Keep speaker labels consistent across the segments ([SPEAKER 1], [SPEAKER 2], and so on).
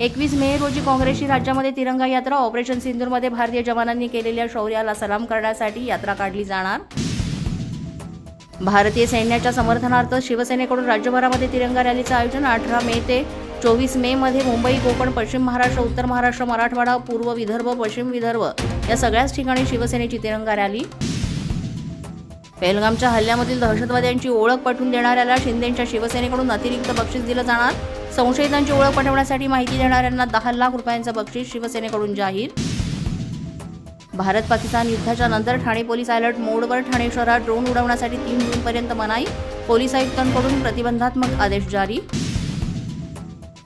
[SPEAKER 1] एकवीस मे रोजी काँग्रेसची राज्यामध्ये तिरंगा यात्रा ऑपरेशन सिंधूरमध्ये भारतीय जवानांनी केलेल्या शौर्याला सलाम करण्यासाठी यात्रा काढली जाणार. भारतीय सैन्याच्या समर्थनार्थ शिवसेनेकडून राज्यभरामध्ये तिरंगा रॅलीचं आयोजन अठरा मे ते चोवीस मे मध्ये मुंबई कोकण पश्चिम महाराष्ट्र उत्तर महाराष्ट्र मराठवाडा पूर्व विदर्भ पश्चिम विदर्भ या सगळ्याच ठिकाणी शिवसेनेची तिरंगा रॅली. पेहलगामच्या हल्ल्यामधील दहशतवाद्यांची ओळख पटवून देणाऱ्याला शिंदेच्या शिवसेनेकडून अतिरिक्त बक्षीस दिलं जाणार. संशयितांची ओळख पटवण्यासाठी माहिती देणाऱ्यांना दहा लाख रुपयांचं बक्षीस शिवसेनेकडून जाहीर. भारत पाकिस्तान युद्धाच्या नंतर ठाणे पोलीस अलर्ट मोडवर ठाणे शहरात ड्रोन उडवण्यासाठी तीन जूनपर्यंत मनाई. पोलीस आयुक्तांकडून प्रतिबंधात्मक आदेश जारी.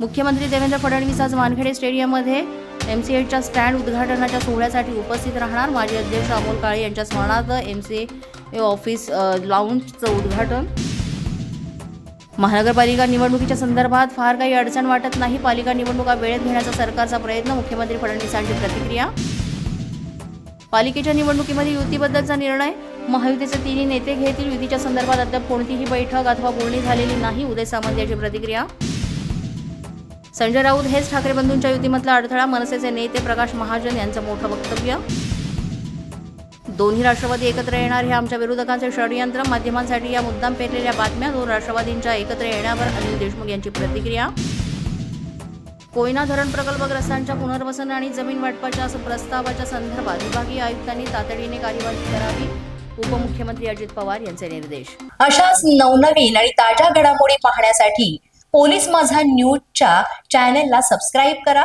[SPEAKER 1] मुख्यमंत्री देवेंद्र फडणवीस आज वानखेडे स्टेडियममध्ये एम सी एच्या स्टँड उद्घाटनाच्या सोहळ्यासाठी उपस्थित राहणार. माजी अध्यक्ष अमोल काळे यांच्या स्मरणार्थ एम सी हे ऑफिस लाऊंजचं उद्घाटन. महानगरपालिका निवडणुकीच्या संदर्भात फार काही अडचण वाटत नाही. पालिका निवडणुका वेळेत घेण्याचा सरकारचा प्रयत्न मुख्यमंत्री फडणवीसांची प्रतिक्रिया. पालिकेच्या निवडणुकीमध्ये युतीबद्दलचा निर्णय महायुतीचे तिन्ही नेते घेतील. युतीच्या संदर्भात अद्याप कोणतीही बैठक अथवा बोलणी झालेली नाही उदय सामंत यांची प्रतिक्रिया. संजय राऊत हेच ठाकरे बंधूंच्या युतीमधला अडथळा मनसेचे नेते प्रकाश महाजन यांचं मोठं वक्तव्य. दोन्ही राष्ट्रवादी एकत्र येणार हे आमच्या विरोधकांचे षडयंत्र. माध्यमांसाठी या मुद्दाम पेरलेल्या बातम्या दोन राष्ट्रवादींच्या एकत्र येण्यावर अनिल देशमुख यांची प्रतिक्रिया. कोयना धरण प्रकल्पग्रस्तांच्या पुनर्वसन आणि जमीन वाटपाच्या प्रस्तावाच्या संदर्भात विभागीय आयुक्तांनी तातडीने कार्यवाही करावी. उपमुख्यमंत्री अजित पवार यांचे निर्देश.
[SPEAKER 2] अशाच नवनवीन आणि ताज्या घडामोडी पाहण्यासाठी पोलीस माझा न्यूजच्या चॅनेलला सबस्क्राईब करा.